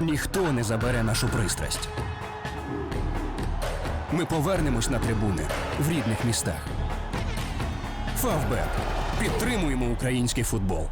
Ніхто не забере нашу пристрасть. Ми повернемось на трибуни в рідних містах. Фавбет. Підтримуємо український футбол.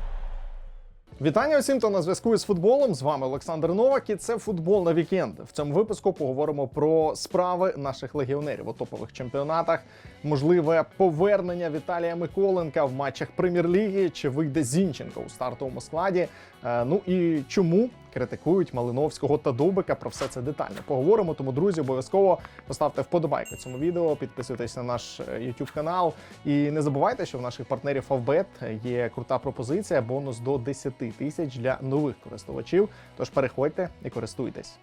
Вітання усім, хто на зв'язку із футболом. З вами Олександр Новак і це футбол на вікенд. В цьому випуску поговоримо про справи наших легіонерів у топових чемпіонатах, можливе повернення Віталія Миколенка в матчах прем'єр-ліги чи вийде Зінченко у стартовому складі. Е, Ну і чому критикують Малиновського та Дубика. Про все це детально поговоримо. Тому, друзі, обов'язково поставте вподобайку цьому відео, підписуйтесь на наш е, YouTube канал. І не забувайте, що в наших партнерів Favbet є крута пропозиція, бонус до 10 тисяч для нових користувачів. Тож переходьте і користуйтесь.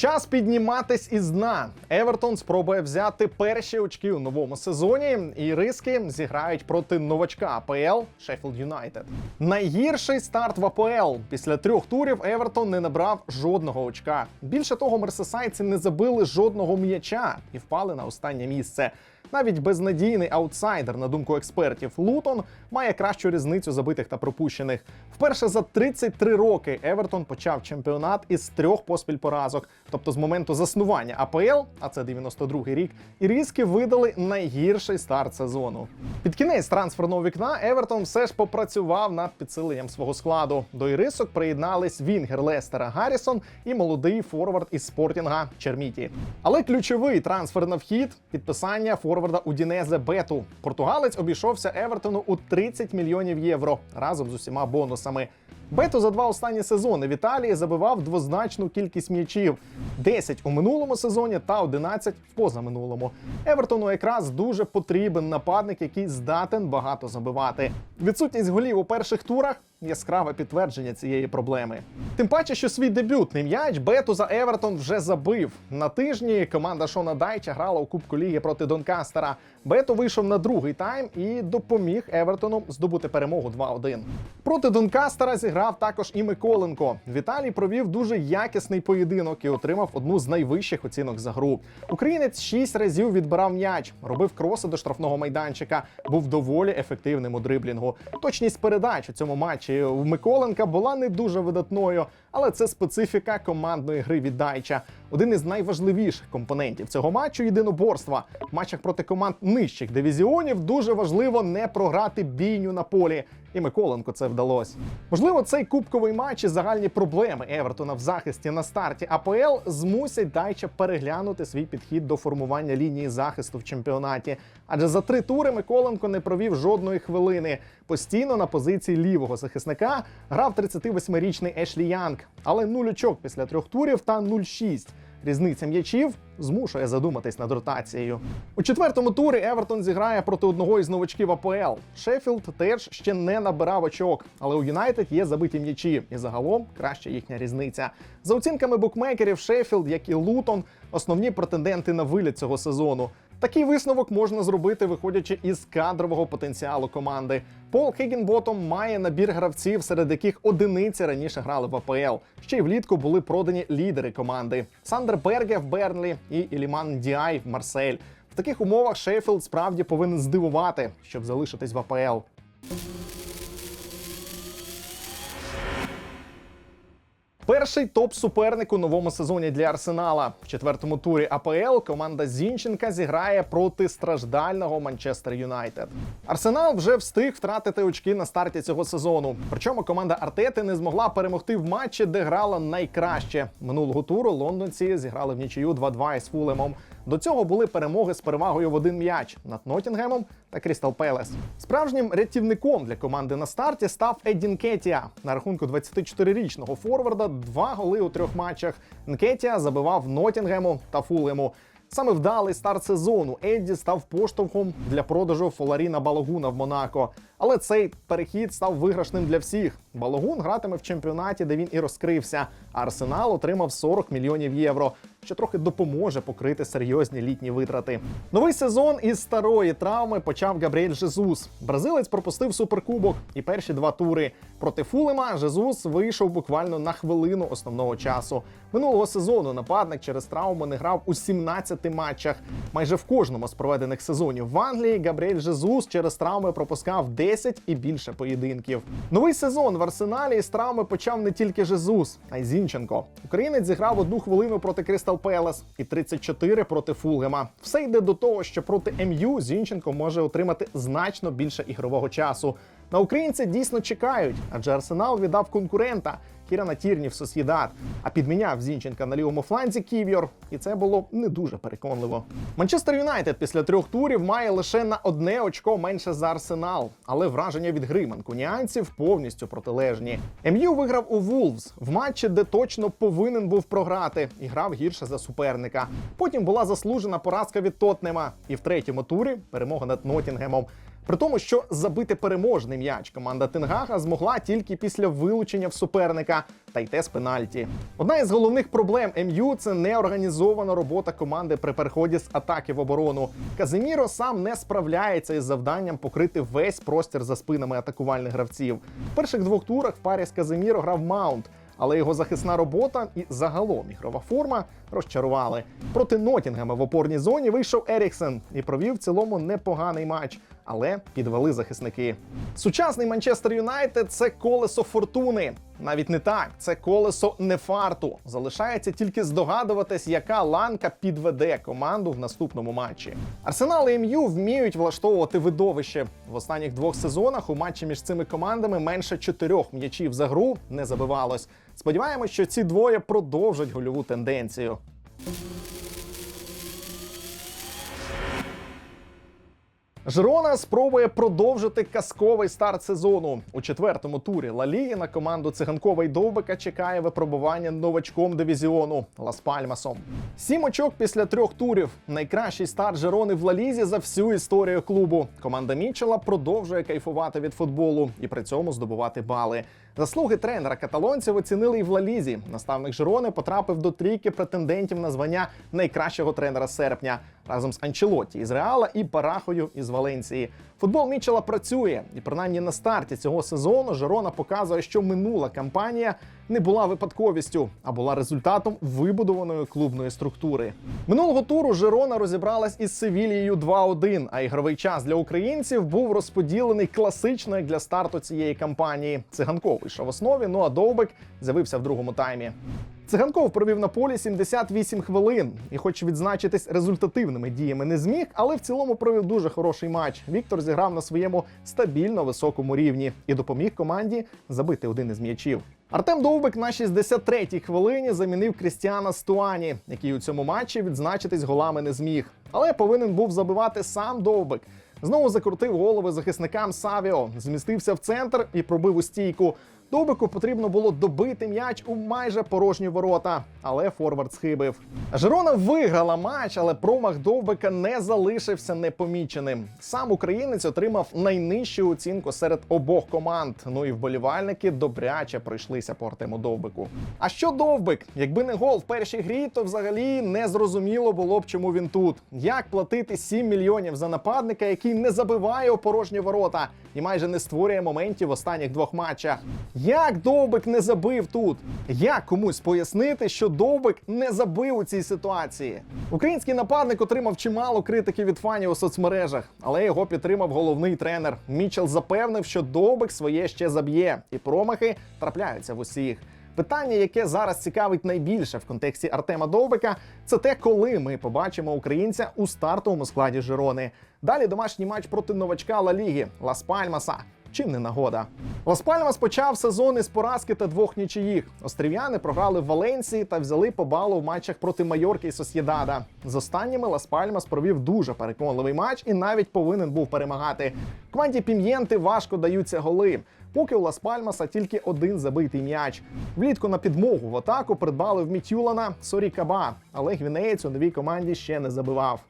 Час підніматись із дна. Евертон спробує взяти перші очки у новому сезоні, і риски зіграють проти новачка АПЛ Шеффілд Юнайтед. Найгірший старт в АПЛ. Після трьох турів Евертон не набрав жодного очка. Більше того, мерсесайці не забили жодного м'яча і впали на останнє місце. Навіть безнадійний аутсайдер, на думку експертів, Лутон має кращу різницю забитих та пропущених. Вперше за 33 роки Евертон почав чемпіонат із трьох поспіль поразок. Тобто з моменту заснування АПЛ, а це 92-й рік, і різки видали найгірший старт сезону. Під кінець трансферного вікна Евертон все ж попрацював над підсиленням свого складу. До ірисок приєднались Вінгер Лестера Гаррісон і молодий форвард із спортінга Черміті. Але ключовий трансфер на вхід підписання форварда Удінезе Бету. Португалець обійшовся Евертону у 30 мільйонів євро разом з усіма бонусами. Бето за два останні сезони в Італії забивав двозначну кількість м'ячів: 10 у минулому сезоні та 11 в позаминулому. Евертону якраз дуже потрібен нападник, який здатен багато забивати. Відсутність голів у перших турах яскраве підтвердження цієї проблеми. Тим паче, що свій дебютний м'яч Бету за Евертон вже забив. На тижні команда Шона Дайча грала у Кубку Ліги проти Донкастера. Бето вийшов на другий тайм і допоміг Евертону здобути перемогу 2-1. Проти Донкастера зіграв також і Миколенко. Віталій провів дуже якісний поєдинок і отримав одну з найвищих оцінок за гру. Українець шість разів відбирав м'яч, робив кроси до штрафного майданчика, був доволі ефективним у дриблінгу. Точність передач у цьому матчі в Миколенка була не дуже видатною, але це специфіка командної гри від Дайча. Один із найважливіших компонентів цього матчу єдиноборства. В матчах проти команд нижчих дивізіонів дуже важливо не програти бійню на полі. І Миколенко це вдалося. Можливо, цей кубковий матч і загальні проблеми Евертона в захисті на старті АПЛ змусять Дайча переглянути свій підхід до формування лінії захисту в чемпіонаті. Адже за три тури Миколенко не провів жодної хвилини. Постійно на позиції лівого захисника грав 38-річний Ешлі Янг, але нуль очок після трьох турів та 0-6. Різниця м'ячів змушує задуматись над ротацією. У четвертому турі Евертон зіграє проти одного із новачків АПЛ. Шеффілд теж ще не набирав очок, але у Юнайтед є забиті м'ячі, і загалом краща їхня різниця. За оцінками букмекерів, Шеффілд, як і Лутон, основні претенденти на виліт цього сезону. Такий висновок можна зробити, виходячи із кадрового потенціалу команди. Пол Хіггінботом має набір гравців, серед яких одиниці раніше грали в АПЛ. Ще й влітку були продані лідери команди: Сандер Берге в Бернлі і Іліман Діай в Марсель. В таких умовах Шеффілд справді повинен здивувати, щоб залишитись в АПЛ. Перший топ-суперник у новому сезоні для Арсенала в четвертому турі АПЛ команда Зінченка зіграє проти страждального Манчестер Юнайтед. Арсенал вже встиг втратити очки на старті цього сезону. Причому команда Артети не змогла перемогти в матчі, де грала найкраще. Минулого туру лондонці зіграли в нічию 2-2 із Фулемом. До цього були перемоги з перевагою в один м'яч над Ноттінгемом та Крістал Пелес. Справжнім рятівником для команди на старті став Едді Нкетія. На рахунку 24-річного форварда два голи у трьох матчах. Нкетія забивав Ноттінгему та Фулему. Саме вдалий старт сезону Едді став поштовхом для продажу Фоларіна Балогуна в Монако. Але цей перехід став виграшним для всіх. Балогун гратиме в чемпіонаті, де він і розкрився. Арсенал отримав 40 мільйонів євро, що трохи допоможе покрити серйозні літні витрати. Новий сезон із старої травми почав Габріель Жезус. Бразилець пропустив суперкубок і перші два тури. Проти Фулема Жезус вийшов буквально на хвилину основного часу. Минулого сезону нападник через травму не грав у 17 матчах. Майже в кожному з проведених сезонів в Англії Габріель Жезус через травми пропускав 10 і більше поєдинків. Новий сезон в Арсеналі із травми почав не тільки Жезус, а й Зінченко. Українець зіграв одну хвилину проти Кристал Пелес і 34 проти Фулгема. Все йде до того, що проти МЮ Зінченко може отримати значно більше ігрового часу. На українця дійсно чекають, адже Арсенал віддав конкурента Кірана Тірні в Сосєдат, а підміняв Зінченка на лівому фланзі Ків'йор, і це було не дуже переконливо. Манчестер Юнайтед після трьох турів має лише на одне очко менше за Арсенал, але враження від гри манкуніанців повністю протилежні. МЮ виграв у Вулвс в матчі, де точно повинен був програти, і грав гірше за суперника. Потім була заслужена поразка від Тотнема, і в третьому турі перемога над Нотінгемом. При тому, що забити переможний м'яч команда Тенгага змогла тільки після вилучення в суперника, та й те з пенальті. Одна із головних проблем МЮ це неорганізована робота команди при переході з атаки в оборону. Казиміро сам не справляється із завданням покрити весь простір за спинами атакувальних гравців. В перших двох турах в парі з Казиміро грав Маунт. Але його захисна робота і загалом ігрова форма розчарували. Проти Нотінгема в опорній зоні вийшов Еріксен і провів в цілому непоганий матч, але підвели захисники. Сучасний Манчестер Юнайтед це колесо фортуни. Навіть не так, це колесо нефарту. Залишається тільки здогадуватись, яка ланка підведе команду в наступному матчі. Арсенал і МЮ вміють влаштовувати видовище. В останніх двох сезонах у матчі між цими командами менше чотирьох м'ячів за гру не забивалось. Сподіваємось, що ці двоє продовжать гольову тенденцію. Жирона спробує продовжити казковий старт сезону. У четвертому турі Ла на команду циганкова й довбика чекає випробування новачком дивізіону Лас Пальмасом. Сім очок після трьох турів. Найкращий старт Жирони в Ла Лізі за всю історію клубу. Команда Мічела продовжує кайфувати від футболу і при цьому здобувати бали. Заслуги тренера каталонців оцінили і в Лалізі. Наставник Жирони потрапив до трійки претендентів на звання найкращого тренера серпня разом з Анчелотті із Реала і Парахою із Валенції. Футбол Мічела працює, і принаймні на старті цього сезону Жирона показує, що минула кампанія не була випадковістю, а була результатом вибудованої клубної структури. Минулого туру Жирона розібралась із Севілією 2-1, а ігровий час для українців був розподілений класично як для старту цієї кампанії. Циганков вийшов в основі, ну а Довбик з'явився в другому таймі. Циганков провів на полі 78 хвилин, і, хоч відзначитись результативними діями не зміг, але в цілому провів дуже хороший матч. Віктор зіграв на своєму стабільно високому рівні і допоміг команді забити один із м'ячів. Артем Довбик на 63-й хвилині замінив Крістіана Стуані, який у цьому матчі відзначитись голами не зміг. Але повинен був забивати сам Довбик. Знову закрутив голови захисникам Савіо, змістився в центр і пробив у стійку. Довбику потрібно було добити м'яч у майже порожні ворота, але Форвард схибив. Жирона виграла матч, але промах Довбика не залишився непоміченим. Сам українець отримав найнижчу оцінку серед обох команд. Ну і вболівальники добряче пройшлися по Артему Довбику. А що Довбик? Якби не гол в першій грі, то взагалі не зрозуміло було б, чому він тут. Як платити 7 мільйонів за нападника, який не забиває у порожні ворота і майже не створює моментів в останніх двох матчах. Як Довбик не забив тут? Як комусь пояснити, що Довбик не забив у цій ситуації? Український нападник отримав чимало критики від фанів у соцмережах, але його підтримав головний тренер. Мічел запевнив, що Довбик своє ще заб'є, і промахи трапляються в усіх. Питання, яке зараз цікавить найбільше в контексті Артема Довбика, це те, коли ми побачимо українця у стартовому складі Жирони. Далі домашній матч проти новачка Ла Ліги Лас Пальмаса. Чим не нагода? Лас Пальмас почав сезон із поразки та двох нічиїх. Острів'яни програли в Валенсії та взяли по балу в матчах проти Майорки і Сосєдада. З останніми Лас Пальмас провів дуже переконливий матч і навіть повинен був перемагати. Команді Пім'єнти важко даються голи. Поки у Лас Пальмаса тільки один забитий м'яч. Влітку на підмогу в атаку придбали в Мітюлана Сорі Каба, але гвінеєць у новій команді ще не забивав.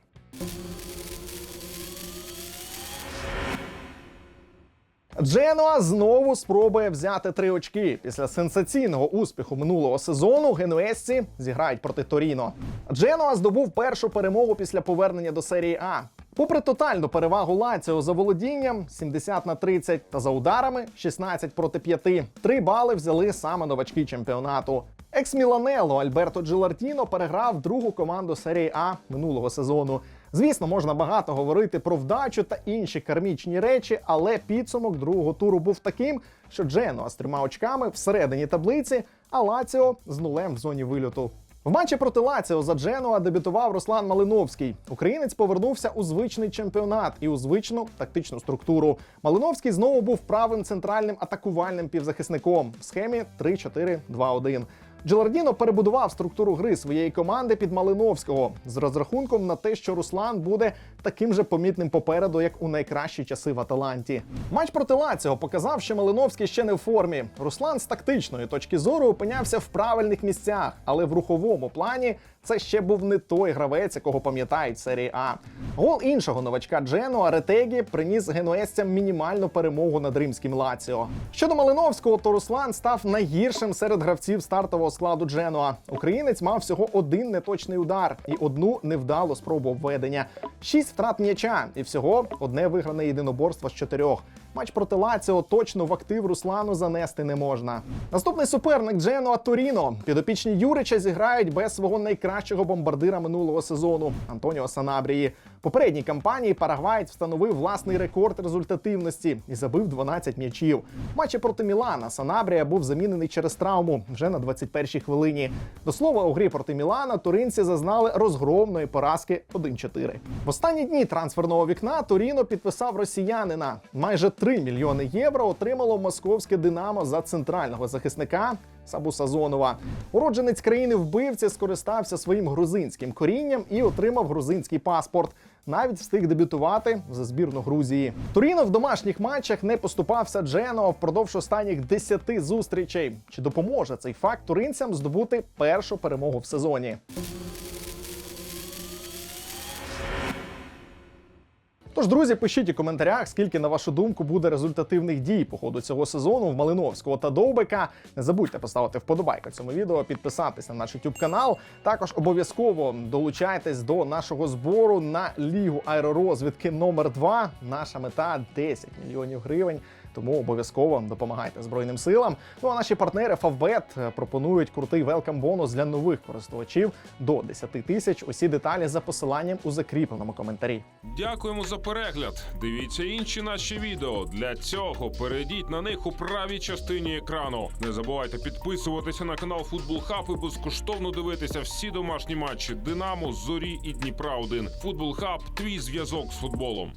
Дженуа знову спробує взяти три очки. Після сенсаційного успіху минулого сезону генуезці зіграють проти Торіно. Дженуа здобув першу перемогу після повернення до серії А. Попри тотальну перевагу Лаціо за володінням 70 на 30 та за ударами 16 проти 5, три бали взяли саме новачки чемпіонату. Екс-Міланело Альберто Джилартіно переграв другу команду серії А минулого сезону. Звісно, можна багато говорити про вдачу та інші кармічні речі, але підсумок другого туру був таким, що Дженуа з трьома очками всередині таблиці, а Лаціо з нулем в зоні вильоту. В матчі проти Лаціо за Дженуа дебютував Руслан Малиновський. Українець повернувся у звичний чемпіонат і у звичну тактичну структуру. Малиновський знову був правим центральним атакувальним півзахисником в схемі 3-4-2-1. Джелардіно перебудував структуру гри своєї команди під Малиновського з розрахунком на те, що Руслан буде таким же помітним попереду, як у найкращі часи в Аталанті. Матч проти Лаціо показав, що Малиновський ще не в формі. Руслан з тактичної точки зору опинявся в правильних місцях, але в руховому плані це ще був не той гравець, якого пам'ятають серії А. Гол іншого новачка Дженуа Ретегі приніс генуезцям мінімальну перемогу над римським Лаціо. Щодо Малиновського, то Руслан став найгіршим серед гравців стартового складу Дженуа. Українець мав всього один неточний удар і одну невдалу спробу введення. Шість втрат м'яча і всього одне вигране єдиноборство з чотирьох. Матч проти Лаціо точно в актив Руслану занести не можна. Наступний суперник Дженуа Торіно. Підопічні Юрича зіграють без свого найкращого бомбардира минулого сезону Антоніо Санабрії. Попередній кампанії Парагваєць встановив власний рекорд результативності і забив 12 м'ячів. Матчі проти Мілана Санабрія був замінений через травму вже на 21-й хвилині. До слова, у грі проти Мілана туринці зазнали розгромної поразки 1-4. В останні дні трансферного вікна Торіно підписав росіянина. Майже 3 мільйони євро отримало московське Динамо за центрального захисника Сабу Сазонова. Уродженець країни вбивці скористався своїм грузинським корінням і отримав грузинський паспорт. Навіть встиг дебютувати за збірну Грузії. Туріно в домашніх матчах не поступався Джено впродовж останніх 10 зустрічей. Чи допоможе цей факт туринцям здобути першу перемогу в сезоні? Тож, друзі, пишіть у коментарях, скільки, на вашу думку, буде результативних дій по ходу цього сезону в Малиновського та Довбика. Не забудьте поставити вподобайку цьому відео, підписатись на наш YouTube канал. Також обов'язково долучайтесь до нашого збору на лігу аеророзвідки номер 2 Наша мета 10 мільйонів гривень. Тому обов'язково допомагайте Збройним силам. Ну а наші партнери Favbet пропонують крутий велкам бонус для нових користувачів до 10 тисяч. Усі деталі за посиланням у закріпленому коментарі. Дякуємо за перегляд. Дивіться інші наші відео. Для цього перейдіть на них у правій частині екрану. Не забувайте підписуватися на канал Футбол Хаб і безкоштовно дивитися всі домашні матчі Динамо, Зорі і Дніпра 1 Футбол Хаб твій зв'язок з футболом.